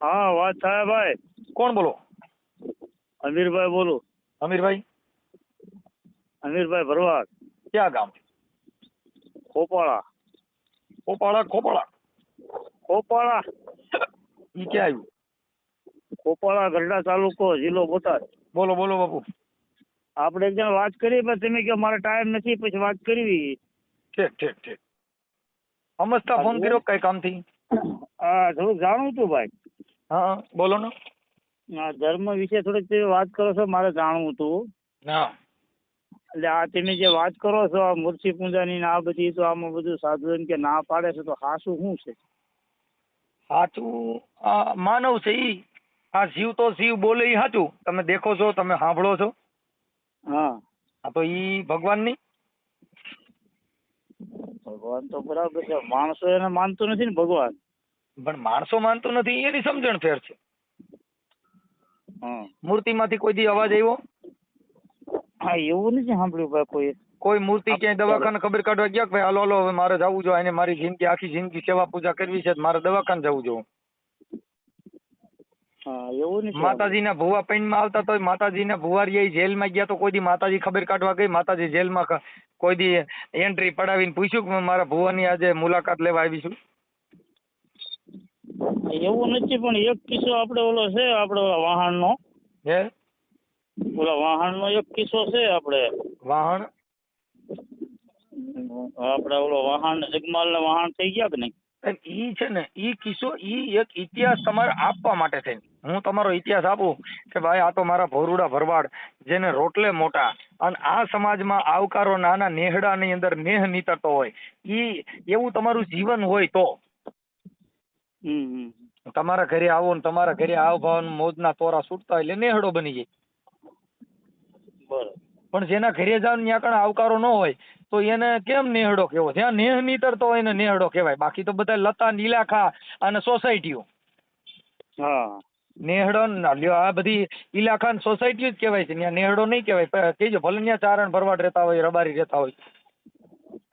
હા વાત થાય ભાઈ. કોણ બોલો? અમીરભાઈ બોલું. અમીરભાઈ? અમીરભાઈ ભરવાડ. ક્યાં ગામ? ખોપાળા. ખોપાળા ખોપાળા. ખોપાળા. ઈ ક્યાં આવ્યું? ખોપાળા ગરડા તાલુકો જિલ્લો બોટાદ. બોલો બોલો બાપુ. આપણે એક જણ વાત કરી પણ તમે કહો મારે ટાઈમ નથી પછી વાત કરવી. ઠીક ઠીક ઠીક. સમજતા ફોન કર્યો કઈ કામથી? હા થોડુંક જાણવું હતું ભાઈ. હા બોલો ને. ધર્મ વિશે થોડીક વાત કરો છો મારે જાણવું હતું. હા. એટલે આ તમે જે વાત કરો છો આ મૂર્તિ પૂજાની ને આ બધી તો આમાં બધું સાધુ એમ કે ના પાડે છે તો હાસું શું છે? સાચું આ માનવ છે ઈ. આ જીવ તો જીવ બોલે ઈ સાચું તમે દેખો છો તમે સાંભળો છો. હા. આ તો ઈ ભગવાનની ભગવાન તો બરાબર છે માણસો એને માનતો નથી ને ભગવાન. પણ માણસો માનતું નથી એની સમજણ ફેર છે. મૂર્તિ મૂર્તિમાંથી કોઈ દી અવાજ આવ્યો? હા એવું નથી સાંભળ્યું ભાઈ કોઈ. કોઈ મૂર્તિ ક્યાંય દવાખાને ખબર કાઢવા ગયા કે ભાઈ હાલો હાલો હવે મારે જવું જોઈએ એને મારી જિંદગી આખી જિંદગી સેવા પૂજા કરવી છે મારે દવાખાને જવું જોઈએ માતાજીના ભુવા પૈણમાં આવતા તો માતાજીના ભુવારીએ જેલમાં ગયા તો કોઈ દી માતાજી ખબર કાઢવા ગઈ માતાજી જેલમાં કોઈ દી એન્ટ્રી પડાવીને પૂછ્યું કે મારા ભુવાની આજે મુલાકાત લેવા આવી છું? એવું નથી પણ એક કિસ્સો આપણે ઓલો છે આપણે ઓલા વાહનનો. હે? ઓલા વાહનનો એક કિસ્સો છે આપણે. વાહણ આપણે ઓલો વાહન જગમાલના વાહન થઈ ગયા કે નહીં? ઈ છે ને ઈ કિસ્સો ઈ એક ઇતિહાસ તમારે આપવા માટે થઈને. હું તમારો ઇતિહાસ આપું કે ભાઈ આ તો મારા ભોરુડા ભરવાડ જેને રોટલે મોટા. અને આ સમાજમાં આવકારો નાના નેહડાની અંદર નેહ નીતરતો હોય. ઈ એવું તમારું જીવન હોય તો. તમારા ઘરે આવો ને તમારા ઘરે આવ ભાવ મોજના તોરા છૂટતા એટલે નેહડો બની જાય. બરાબર. પણ જેના ઘરે જાવ ત્યાં કણ આવકારો ન હોય તો એને કેમ નેહડો કેવો જ્યાં નેહ નીતરતો હોય એને નેહડો કહેવાય. બાકી તો બધા લતા નીલાખા અને સોસાયટીઓ. હા. નેહડો ન લ્યો આ બધી ઇલાકા ને સોસાયટીઓ જ કહેવાય છે. ત્યાં નેહડો નહીં કહેવાય. પ- કહેજો ભલે ત્યાં ચારણ ભરવાડ રહેતા હોય રબારી રહેતા હોય.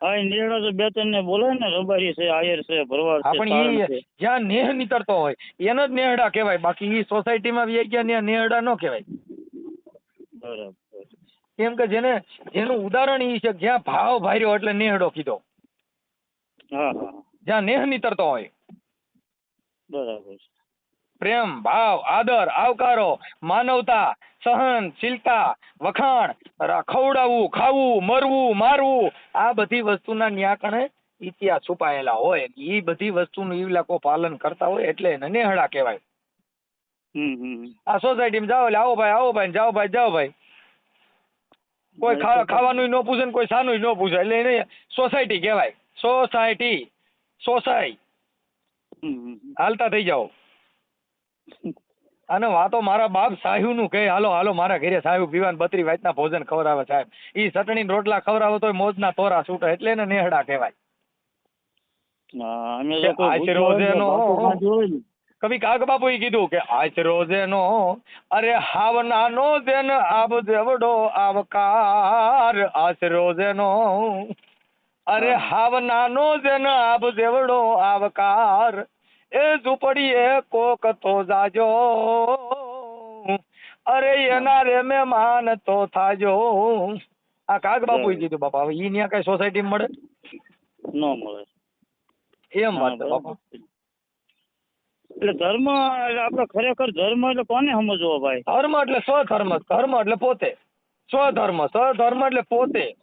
હા એ તો બે ત્રણ ને બોલે ને રબારી છે આયર છે ભરવાડ છે પણ સારણ જ્યાં નેહ નીતરતો હોય એને જ નેહડા કહેવાય. બાકી ઈ સોસાયટીમાં વ્યાઈ ગયા ત્યાં નેહડા ન કહેવાય. બરાબર. કેમ કે જેને જેનું ઉદાહરણ ઈ છે જ્યાં ભાવ ભાર્યો એટલે નેહડો કીધો. હા હા જ્યાં નેહ નીતરતો હોય. બરાબર પ્રેમ ભાવ આદર આવકારો માનવતા સહનશીલતા વખાણ ખવડાવવું ખાવું મરવું મારવું આ બધી વસ્તુના ન્યાકણે ઇતિહાસ છુપાયેલા હોય એ બધી વસ્તુનું એ લોકો પાલન કરતા હોય એટલે એને નેહડા કહેવાય. આ સોસાયટીમાં જાઓ એટલે આવો ભાઈ આવો ભાઈ જાઓ ભાઈ જાઓ ભાઈ. કોઈ ખાવાનું ન પૂછે ને કોઈ સાનું ન પૂછે એટલે એને સોસાયટી કહેવાય. સોસાયટી સોસાય હાલતા થઈ જાઓ. અને વાતો મારા બાપ સાહુ નું કહે હાલો હાલો મારા ઘરે સાહુ પીવાન બત્રી વાતના ભોજન ખવડાવે સાહેબ. ઈ ચટણી રોટલા ખવડાવો તોય મોજના તોરા છૂટે એટલે એને નેહડા કહેવાય. ને ને. કવિ કાગ બાપુ કીધું કે આજ રોજેનો અરે હાવનાનો જેન આબ દેવડો આવકાર. આજ રોજેનો અરે હાવના નો જેન આબ દેવડો આવકાર. એ ઝૂંપડીએ કોક તો જાજો. અરે એના રે મહેમાન તો થાજો. આ કાગ બાપુ કીધું બાપા હવે ઈ ન્યા કઈ સોસાયટી મળે? ન મળે. એમ વાત બાપા. એટલે ધર્મ એટલે આપણે ખરેખર ધર્મ એટલે કોને સમજવો ભાઈ? ધર્મ એટલે સ્વધર્મ ધર્મ એટલે પોતે. સ્વધર્મ સ્વધર્મ એટલે પોતે.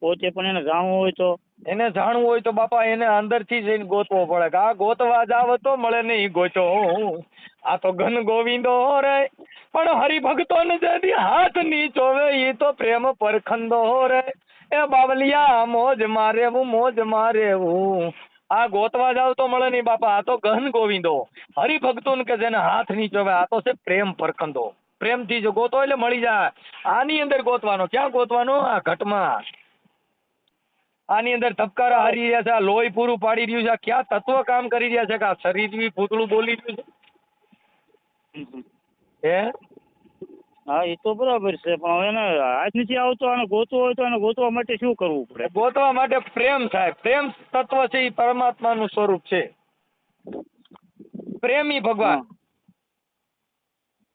પોતે પણ એને જાણવું હોય તો. એને જાણવું હોય તો બાપા એને અંદરથી જઈને ગોતવો પડે કે આ ગોતવા જાવ તો મળે નહીં ગોચો આ તો ઘન ગોવિંદો રે. પણ હરિભક્તો ને જેથી હાથ નીચોવે એ તો પ્રેમ પરખંદો રે. એ બાવલિયા, મોજ મારેવું મોજ મારેવું. આ ગોતવા જાવ તો મળે નહીં બાપા, આ તો ગહન ગોવિંદો. હરિભક્તો ને કે જેને હાથ નીચોવે આ તો છે પ્રેમ પરખંદો. પ્રેમથી જો ગોતો એટલે મળી જાય. આની અંદર ગોતવાનો, ક્યાં ગોતવાનો? આ ઘટમાં. આની અંદર ધબકારા હારી રહ્યા છે આ લોહી પૂરું પાડી રહ્યું છે આ ક્યાં તત્વ કામ કરી રહ્યા છે કે આ શરીર બી પૂતળું બોલી રહ્યું છે? હે? હા એ તો બરાબર છે પણ હવે એને હાથ નથી આવતો અને ગોતવો હોય તો એને ગોતવા માટે શું કરવું પડે? ગોતવા માટે પ્રેમ થાય પ્રેમ તત્વ છે એ પરમાત્માનું સ્વરૂપ છે. પ્રેમી ભગવાન.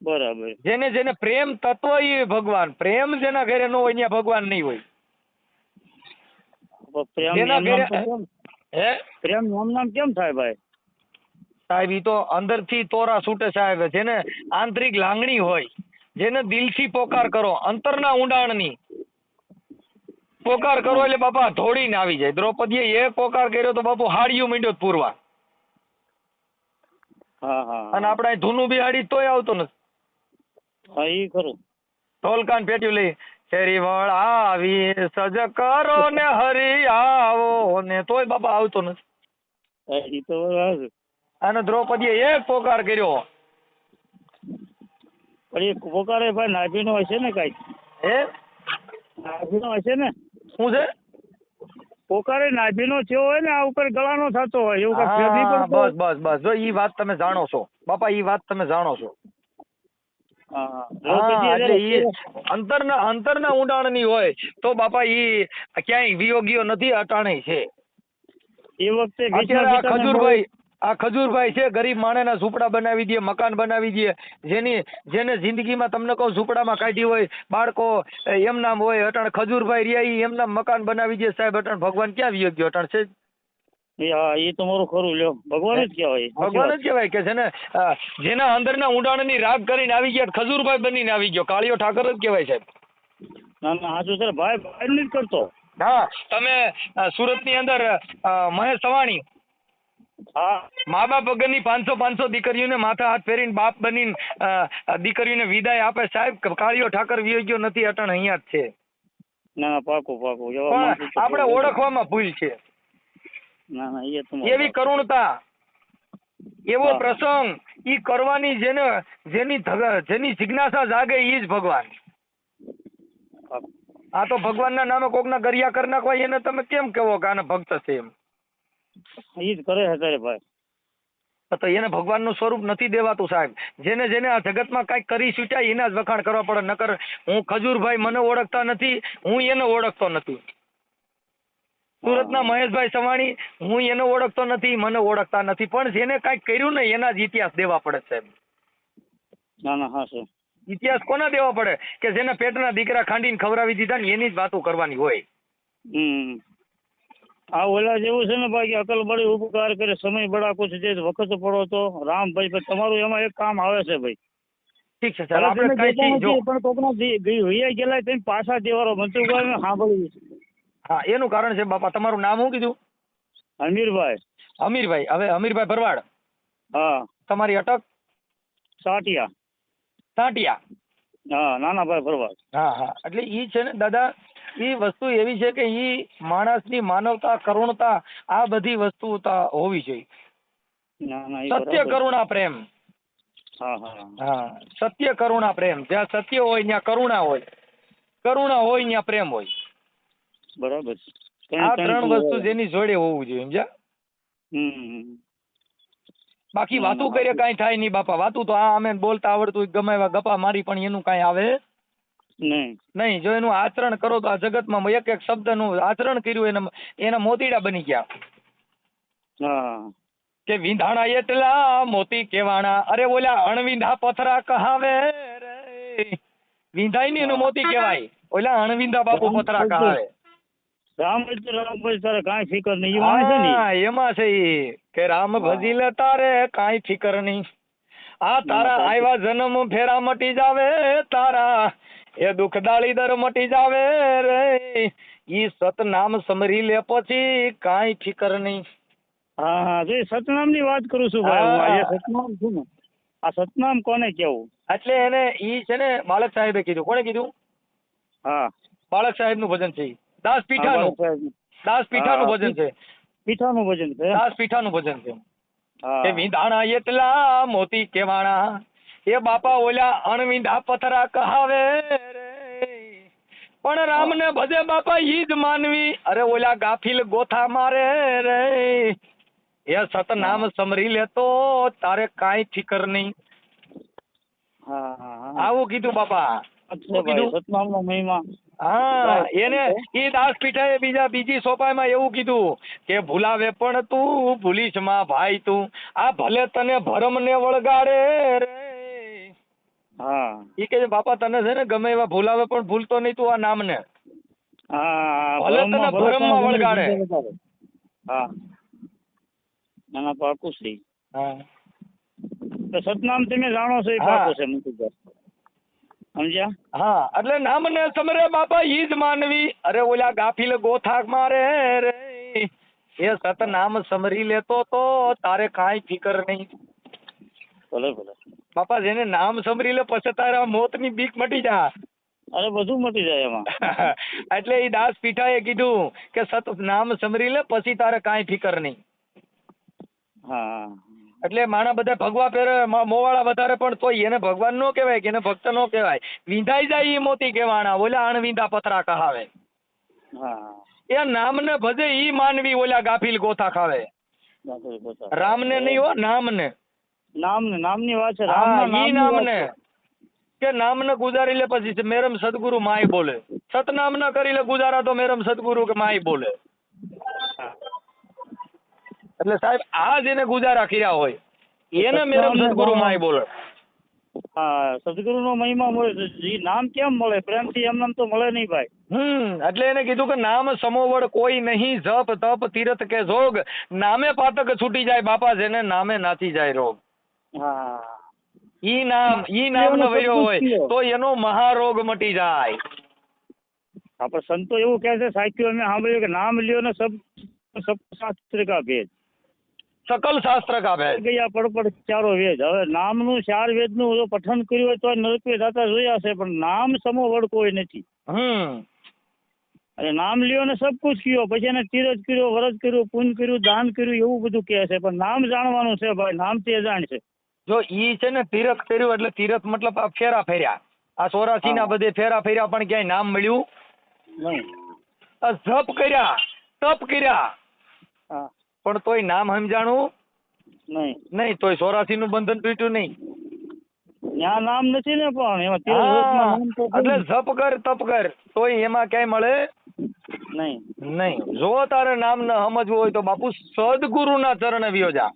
બરાબર. જેને જેને પ્રેમ તત્વ એ ભગવાન પ્રેમ જેના ઘરે ન હોય ત્યાં ભગવાન નહીં હોય. પ્રેમ નામ? હે? પ્રેમ નામ નામ કેમ થાય ભાઈ? સાહેબ ઈ તો અંદરથી તોરા છૂટે સાહેબ જેને આંતરિક લાગણી હોય જેને દિલથી પોકાર કરો અંતરના ઊંડાણની. પોકાર કરો એટલે બાપા ધોડીને આવી જાય. દ્રૌપદીએ એ પોકાર કર્યો તો બાપુ હાડિયું મીંડ્યો પૂરવા. હા હા અને આપણે ધૂનું બી હાડી તોય આવતો નથી. હા એ ખરું. ઢોલકાન પેટ્યું લઈ. શેરી વળ આવી સજ કરો ને હરી આવો ને તોય બાબા આવતો નથી. તો અને દ્રૌપદીએ એક પોકાર કર્યો. પણ એ પોકાર ભાઈ નાભીનો હશે ને કઈ? હે? નાભીનો હશે ને? શું છે? પોકારે નાભીનો થયો હોય ને આ ઉપર ગળાનો થતો હોય એવું પડતો? બસ બસ બસ. જો ઈ વાત તમે જાણો છો. બાપા ઈ વાત તમે જાણો છો હા હા. હા દ્રૌપદીએ એટલે ઈ જરા- અંતરના અંતરના ઊંડાણની હોય તો બાપા ઈ ક્યાંય વિયોગીઓ નથી અટાણે છે. એ વખતે અત્યારે આ ખજૂરભાઈ આ ખજૂરભાઈ છે ગરીબ માણેના ઝૂંપડા બનાવી દઈએ મકાન બનાવી દે જેની જેને જિંદગીમાં તમને કહું ઝૂંપડામાં કાઢી હોય બાળકો એમ નામ હોય અટણ ખજૂરભાઈ રહ્યા એમ એમના મકાન બનાવી દે સાહેબ અટણ ભગવાન ક્યાં વિયોગ્યો અટાણ છે હા એ તમારું ખરું લ્યો. ભગવાન જ કહેવાય. ભગવાન જ કહેવાય કે જેને અ, જેના અંદરના ઊંડાણની રાગ કરીને આવી ગયા ખજૂરભાઈ બનીને આવી ગયો. કાળિયો ઠાકર જ કહેવાય સાહેબ. ના ના હાચું સર ભાઈ ભાઈ નથી કરતો. હા તમે અ, સુરતની અંદર મહેશ સવાણી. મા બાપ વગરની પાંચસો પાંચસો દીકરીઓને માથા હાથ ફેરીને બાપ બનીને દીકરીઓને વિદાય આપે સાહેબ કાળિયો ઠાકર વિયોગ્યો નથી અટણ અહીંયા જ છે. ના ના પાકું. પાકું તો આપણે ઓળખવામાં ભૂલ છે. ના ના એવી કરુણતા એવો પ્રસંગ ઈ કરવાની જેને જેની જેની જિજ્ઞાસા જાગે ઈ જ ભગવાન. આ તો ભગવાનના નામે કોકના ગરિયા કરી નાખવા એને તમે કેમ કેવો કે આને ભક્ત છે એમ? ઈ જ કરે હે ભાઈ. તો એને ભગવાનનું સ્વરૂપ નથી દેવાતું સાહેબ. જેને જેને આ જગતમાં કાંઈક કરી છૂટ્યા એના જ વખાણ કરવા પડે. નકર હું ખજૂરભાઈ મને ઓળખતા નથી હું એને ઓળખતો નથી. સુરતના મહેશભાઈ સવાણી હું એને ઓળખતો નથી મને ઓળખતા નથી પણ જેને કાંઈક કર્યું ને એના જ ઇતિહાસ દેવા પડે સાહેબ ના ના હા સર. ઇતિહાસ કોના દેવા પડે? કે જેના પેટના દીકરા ખાંડીને ખવડાવી દીધા ને એની જ વાતો કરવાની હોય. હમ. આ ઓલા જેવું છે ને ભાઈ અકલ બળી ઉપકાર કરે સમય બડા કુછ જે વખત પડો તો રામ ભાઈ તમારું એમાં એક કામ આવે છે ભાઈ. ઠીક છે સર આપણે કાંઈ પણ કોકના ગઈ વૈયા ગયેલા તેમ પાછા દેવારો મંત્રી સાંભળ્યું છે. હા એનું કારણ છે બાપા તમારું નામ શું કીધું? અમીરભાઈ. અમીરભાઈ હવે અમીરભાઈ ભરવાડ. હા. તમારી અટક? સાટિયા. સાટિયા. હા નાનાભાઈ ભરવાડ. હા હા. એટલે ઈ છે ને દાદા ઈ વસ્તુ એવી છે કે ઈ માણસની માનવતા કરુણતા આ બધી વસ્તુ હોવી જોઈએ. સત્ય કરુણા પ્રેમ. હા હા. હા સત્ય કરુણા પ્રેમ. જ્યાં સત્ય હોય ત્યાં કરુણા હોય. કરુણા હોય ત્યાં પ્રેમ હોય. બરાબર આ ત્રણ- વસ્તુ જેની જોડે હોવું જોઈએ સમજ્યા? હમ. બાકી વાતું કરીએ વાતું. થાય નહીં બાપા. વાતું તો આ અમે બોલતા આવડતું ગમે એવા ગપા મારી પણ એનું કાંઈ આવે નહીં. નહીં. જો એનું આચરણ કરો તો આ જગતમાં એક એક શબ્દનું આચરણ કર્યું એના એના મોતીડા બની ગયા. હા. કે વિંધાણા એટલા મોતી કેવાણા. અરે ઓલા અણવિંધા પથરા કહાવે રે. વિંધાય ને એનું મોતી કહેવાય. ઓલા અણવિંધા બાપુ પથરા કહાવે. રામ જ રામ પછી તારે કાંઈ ફિકર નહીં. ઈ છે ને? એમાં છે ઈ કે રામ ભજી લે તારે કાંઈ ફિકર નહીં. આ તારા ના, આવ્યા જન્મ ફેરા મટી જાવે તારા એ દુઃખ દાળી દર મટી જાવે રે. ઈ સતનામ સમરી લે પછી કાંઈ ફિકર નહીં. હા હા સતનામની વાત કરું છું ભાઈ હું. સતનામ છું ને આ સતનામ કોને કેવું? એટલે એને ઈ છે ને બાળક સાહેબે કીધું. કોને કીધું? હા. બાળક સાહેબનું ભજન છે ઈ. દાસ પીઠાનું. દાસ પીઠાનું ભજન છે. પીઠાનું ભજન છે દાસ પીઠાનું ભજન છે. કે વિંધાણા એટલા મોતી કેવાણા. એ બાપા ઓલા અણવિંધા પથરા કહાવે પણ રામને ભજે બાપા ઈ જ માનવી. અરે ઓલા ગાફિલ ગોથા મારે રે. એ સતનામ સમરી લેતો તારે કાંઈ ફિકર નહીં. આવું કીધું બાપા. કીધું? હા એને ઈ દાસ બીજા બીજી સોપાઈમાં એવું કીધું કે ભૂલાવે પણ તું ભૂલીશમાં ભાઈ તું. આ ભલે તને ભરમ ને વળગાડે રે. હા. ઈ કે બાપા તને છે ને ગમે એવા ભૂલાવે પણ ભૂલતો નહીં તું આ નામને. હા ભલે તને ભરમમાં વળગાડે. હા. ના ના હા. સતનામ તમે જાણો છો એ પાકું છે મુકુદાસ સમજ્યા? હા એટલે નામને સમરે બાપા ઈ જ માનવી. અરે ઓલા ગાફિલ ગોથાક મારે રે. એ સતનામ સમરી લેતો તો તારે કાંઈ ફિકર નહીં. ભલે ભલે. બાપા જેને નામ સમરી લે પછી તારા મોતની બીક મટી જા અરે બધું મટી જાય એમાં. એટલે એ દાસ પીઠાએ કીધું કે સત નામ સમરી લે પછી તારે કાંઈ ફિકર નહીં. હા. એટલે માણા બધા ભગવા પહેરે મોવાળા વધારે પણ તોય એને ભગવાન નો કહેવાય કે એને ભક્ત નો કહેવાય. વિંધાઈ જાય એ મોતી કહેવાના ઓલા અણવિંધા પતરા કહાવે. એ નામને ભજે ઈ માનવી ઓલા ગાફિલ ગોથા ખાવે. પોતા. રામને નહીં હો નામને. નામને નામની વાત છે હા ઈ નામની. કે નામને ગુજારી લે પછી મેરમ સદગુરુ માય બોલે. સતનામ ન કરી લે ગુજારા તો મેરમ સદગુરુ કે માય બોલે. એટલે સાહેબ આ જેને ગુજારા કર્યા હોય. એને મેરમ સદગુરુ માય બોલે. હા સદગુરુનો મહિમા મળે છે. નામ કેમ મળે? પ્રેમથી એમ નામ તો મળે નહીં ભાઈ. હમ એટલે એને કીધું કે નામ સમોવડ કોઈ નહીં જપ તપ તીરથ કે જોગ. નામે પાતક છૂટી જાય બાપા જેને નામે નાચી જાય રોગ. હા. ઈ નામ ઈ નામ નો વયો હોય તો એનો મહારોગ મટી જાય. આપણે સંતો એવું કહે છે સાચું અમે સાંભળ્યું કે નામ લ્યો ને સબ સબ શાસ્ત્ર કા ભેદ. સકલ શાસ્ત્ર કાપે ગયા પડપડ ચારો વેદ. હવે નામનું ચાર વેદનું જો પઠન કર્યું હોય તો નરકે દાતા જોયા છે પણ નામ સમો વડ કોઈ નથી. હમ. અને નામ લ્યો ને સબ કુછ કયો. પછી એને તીરજ કર્યો વરજ કર્યું પૂન કર્યું દાન કર્યું એવું બધું કહે છે. પણ નામ જાણવાનું છે ભાઈ નામ તે જાણ છે. જો ઈ છે ને તીરથ કર્યું એટલે તીરથ મતલબ આ ફેરા ફેર્યા. આ સોરાસી ના. બધે ફેરા ફેર્યા પણ ક્યાંય નામ મળ્યું નહીં. જપ કર્યા તપ કર્યા. હા. પણ તોય નામ સમજાણું નહીં. નહીં તોય ચોરાસી નું બંધન તૂટ્યું નહીં. ત્યાં નામ નથી ને પણ એમાં એટલે જપ કર તપ કર તોય એમાં ક્યાંય મળે નહીં. નહીં. જો તારે નામ ન સમજવું હોય તો બાપુ સદગુરુના ચરણ વિયોજા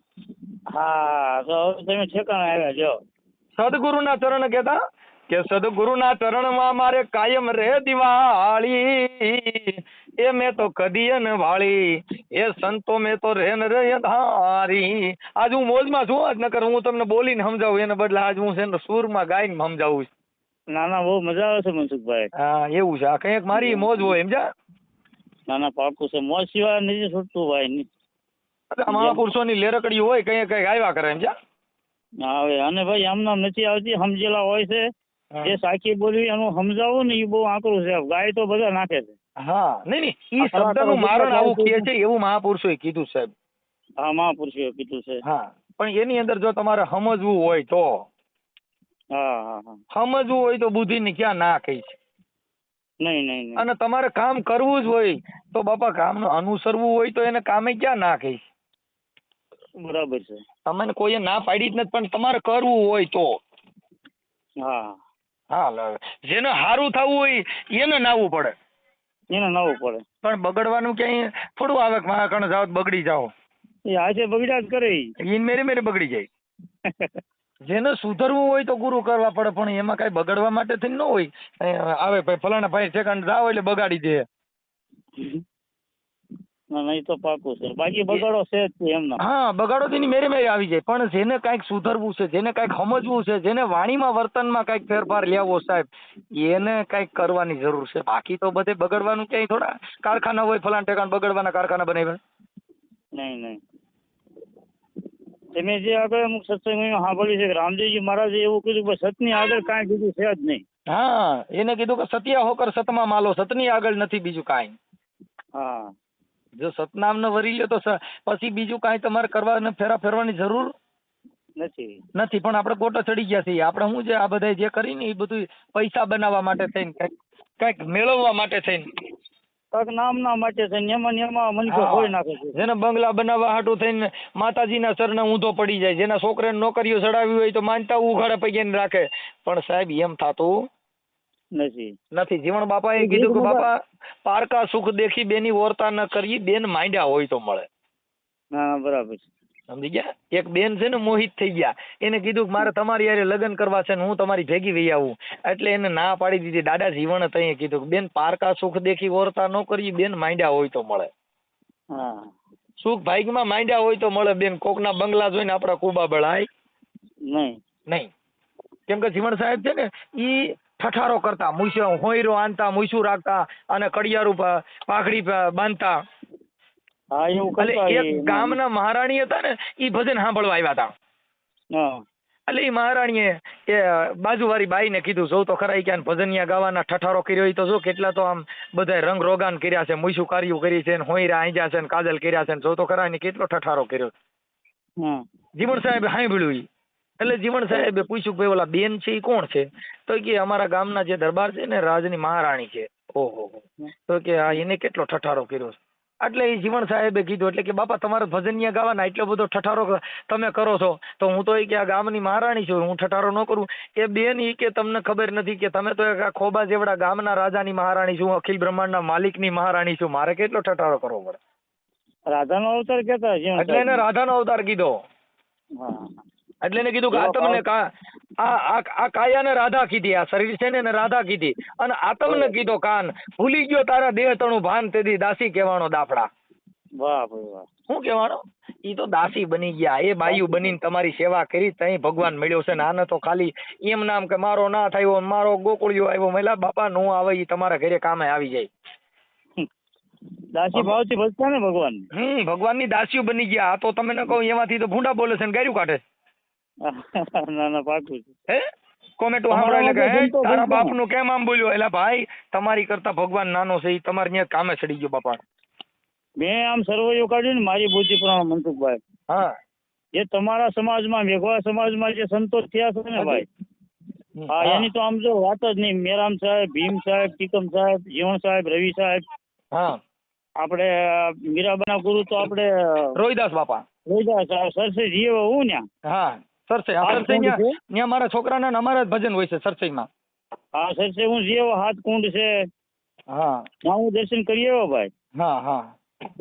હા તમે ઠેકાણે આવ્યા જો. સદગુરુના ચરણ કહેતા? કે સદગુરુના ચરણમાં મારે કાયમ રે દિવાળી. એ મેં તો કદી ન વાળી. એ સંતો મેં તો રેન રે ધારી. આજ હું મોજમાં છું આજ નકર હું તમને બોલીને સમજાવું એને બદલે આજ હું છે ને સૂરમાં ગાઈને સમજાવું છું. ના ના બહુ મજા આવે છે મનસુખભાઈ. હા એવું છે. આ કંઈક મારી મોજ હોય સમજ્યા ના ના પાકું છે. મોજ સિવાય નથી છૂટતું ભાઈ. ની. મહાપુરુષોની લેરકડી હોય કંઈક કંઈક આવ્યા કરે સમજ્યા હા હવે અને ભાઈ આમ નામ નથી આવતી. સમજેલા હોય છે. જે સાચી બોલવી એનું સમજાવવું ને એ બહુ આકરું છે. ગાય તો બધા નાખે છે. હા નહીં નહીં. એ શબ્દનું મારણ આવું કહે છે એવું મહાપુરુષોએ કીધું સાહેબ. હા મહાપુરુષોએ કીધું છે. હા પણ એની અંદર જો તમારે સમજવું હોય તો. હા હા હા. સમજવું હોય તો બુદ્ધિની ક્યાં ના કહી છે? નહીં નહીં અને તમારે કામ કરવું જ હોય તો બાપા કામનું અનુસરવું હોય તો એને કામે ક્યાં ના કહી બરાબર છે. તમને કોઈએ ના પાડી જ નથી પણ તમારે કરવું હોય તો. હા. હા જેને સારું થવું હોય એને નાવું પડે. એને નાવું પડે. પણ બગડવાનું ક્યાંય થોડું આવે કે મારા કણે જાઓ બગડી જાઓ. એ આજે બગડ્યા જ કરે ઈન મેરે મેરે બગડી જાય. જેને સુધરવું હોય તો ગુરુ કરવા પડે પણ એમાં કઈ બગડવા માટે થઈ ન હોય. આવે ભાઈ ફલાણા ભાઈ સેકન્ડ જાવ એટલે બગાડી દે. નહીં તો પાકું છે. બાકી બગાડો છે જ એમના. હા બગાડો તેની મેરે મેરે આવી જાય. પણ જેને કાંઈક સુધરવું છે જેને કાંઈક સમજવું છે જેને વાણીમાં વર્તનમાં કાંઈક ફેરફાર લેવો સાહેબ એને કાંઈક કરવાની જરૂર છે. બાકી તો બધે બગડવાનું ક્યાંય થોડા? કારખાના હોય ફલાણ ટેકાણ બગડવાના કારખાના બનાવ્યા? નહીં નહીં. તમે જે આગળ અમુક સત્સંગમાં સાંભળ્યું છે કે રામદેવજી મહારાજે એવું કીધું કે સતની આગળ કાંઈ બીજું છે જ નહીં. હા એને કીધું કે સત્યા હોકર સતમાં માલો સતની આગળ નથી બીજું કાંઈ. હા. જો સતનામ ને વરી લ્યો તો પછી બીજું કાંઈ તમારે કરવા ફેરા ફેરવાની જરૂર નથી. નથી પણ આપણે ગોટો ચડી ગયા છીએ. આપણે શું છે આ બધા જે કરીને એ બધું પૈસા બનાવવા માટે થઈને કંઈક કંઈક મેળવવા માટે થઈને. નામના માટે એમાં એમાં મનકો હા. નાખે છે. જેને બંગલા બનાવવા હાટું થઈને માતાજીના સરને ઊંધો પડી જાય. જેના છોકરાને નોકરીઓ ચડાવી હોય તો માનતા ઉઘાડે પૈયાને રાખે. પણ સાહેબ એમ થાતું નથી. નથી. જીવણ બાપાએ એ કીધું કે બાપા પારકા સુખ દેખી બેની ઓરતા ન કરી બેન માંડ્યા હોય તો મળે. હા બરાબર સમજી ગયા? એક બેન છે ને મોહિત થઈ ગયા. એને કીધું કે મારે તમારી યારે લગ્ન કરવા છે ને હું તમારી ભેગી વહી આવું. એટલે એને ના પાડી દીધી. દાદા જીવણ તઈએ કીધું કે બેન પારકા સુખ દેખી ઓરતા ન કરી બેન માંડ્યા હોય તો મળે. હા. સુખ ભાગ્યમાં માંડ્યા હોય તો મળે બેન. કોકના બંગલા જોઈને આપણા કુબા બળાય નહીં. નહીં. કેમ કે જીવણ સાહેબ છે ને ઈ ઠઠારો કરતા મૂછો હોયરો આનતા મૂછું રાખતા અને કડિયારું પાઘડી બાંધતા. હા એવું એટલે કરતા એક ગામના મહારાણી હતા ને ઈ ભજન સાંભળવા આવ્યા હતા. હા. એટલે એ મહારાણીએ એ બાજુવાળી બાઈને કીધું જો તો ખરા ક્યાં ભજનિયા ગાવાના ઠઠારો કર્યો હોય તો જો કેટલા તો આમ બધા રંગ રોગાન કર્યા છે મુસુ કાર્યું કરી છે ને હોયરા આંજા છે ને કાજલ કર્યા છે ને જો તો ખરા ને કેટલો ઠઠારો કર્યો. જીવણ સાહેબ સાંભળ્યું એટલે જીવણ સાહેબે પૂછ્યું કે ભાઈ ઓલા બેન છે એ કોણ છે? તો કે અમારા ગામના જે દરબાર છે ને રાજની મહારાણી છે. ઓહો. તો કે આ એને કેટલો ઠઠારો કર્યો છે. એટલે એ જીવણ સાહેબે કીધું એટલે કે બાપા તમારે ભજનિયા ગાવાના એટલો બધો ઠઠારો તમે કરો છો. તો હું તો એ કે આ ગામની મહારાણી છું હું ઠઠારો ન કરું. એ બેન એ કે તમને ખબર નથી કે તમે તો એક ખોબા જેવડા ગામના રાજાની મહારાણી છું અખિલ બ્રહ્માંડના માલિકની મહારાણી છું. મારે કેટલો ઠઠારો કરવો પડે? રાધાનો અવતાર કેતા એટલે એને રાધાનો અવતાર કીધો. એટલે એને કીધું કે આતમને કા આ આ આ કાયાને રાધા કીધી આ શરીર છે ને એને રાધા કીધી. અને આતમને કીધો કાન. ભૂલી ગયો તારા દેહ તણું ભાન તેથી દાસી કહેવાનો દાફડા. વાહ ભાઈ વાહ. શું કહેવાનો? ઈ તો દાસી બની ગયા. એ બાયુ બનીને તમારી સેવા કરી તઈ ભગવાન મળ્યો છે ને આને તો ખાલી એમ નામ કે મારો ના થયો મારો ગોકુળિયો આવ્યો. મેલા બાપા નો આવે ઈ તમારા ઘરે કામે આવી જાય. દાસી ભાવથી ભજતા ને ભગવાન? હમ ભગવાનની દાસીઓ બની ગયા. આ તો તમે ન કહો એમાંથી તો ભૂંડા બોલે છે ને ગાર્યું કાઢે. ના ના પાકું છે. હે? કોમેન્ટો સાંભળો એટલે કે તારા બાપનું કેમ આમ બોલ્યો? એટલે ભાઈ તમારી કરતા ભગવાન નાનો છે એ તમારે ત્યાં કામે ચડી ગયો બાપા મેં આમ સર્વૈયો કાઢ્યું ને મારી બુદ્ધિ પ્રમાણે મનસુખભાઈ. હા. એ તમારા સમાજમાં મેઘવા સમાજમાં જે સંતોષ થયા છે ને ભાઈ હા. એની તો આમ જો વાત જ નહીં. મેરામ સાહેબ ભીમ સાહેબ ટીકમ સાહેબ જીવણ સાહેબ રવિ સાહેબ. હા. આપણે મીરાબાના ગુરુ તો આપણે રોહિદાસ બાપા. રોહિદાસ સરસે જીવ હું ને હા. સરસઈ. આ સરસઈ? ન્યા મારા છોકરાના ને અમારા જ ભજન હોય છે સરસઈમાં. હા સરસઈ હું જીવો હાથ કુંડ છે. હા. ત્યાં હું દર્શન કરી આવ્યો ભાઈ. હા હા.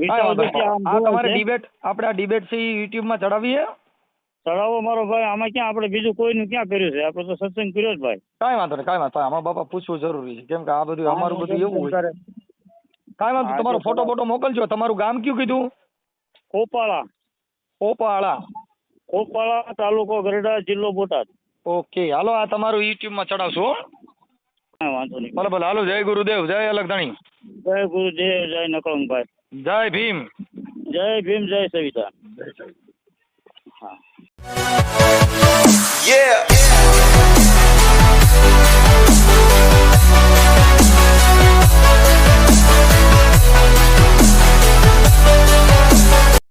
કાંઈ. ત્યાં આ તમારે ડિબેટ આપણે આ ડિબેટ છે યુટ્યુબમાં ચડાવીએ. ચડાવો મારો ભાઈ. આમાં ક્યાં આપણે બીજું કોઈનું ક્યાં કર્યું છે? આપણે તો સત્સંગ કર્યો જ ભાઈ. કાંઈ વાંધો નહીં કાંઈ વાંધો. આમાં બાપા પૂછવું જરૂરી છે. કેમ કે આ બધું અમારું બધું એવું હોય. કઈ કાંઈ વાંધો તમારો ફોટો ફોટો મોકલજો. તમારું ગામ કયું કીધું? કોપાળા. ઓપાળા કોપાળા તાલુકો ગરડા જિલ્લો બોટાદ. ઓકે હાલો આ તમારું યુટ્યુબમાં ચડાવશું હો. હા વાંધો નહીં. ભલે ભલે હાલો જય ગુરુદેવ જય અલગધણી. જય ગુરુદેવ જય નકળંગભાઈ. જય ભીમ. જય ભીમ જય સવિતા. હા. Yeah.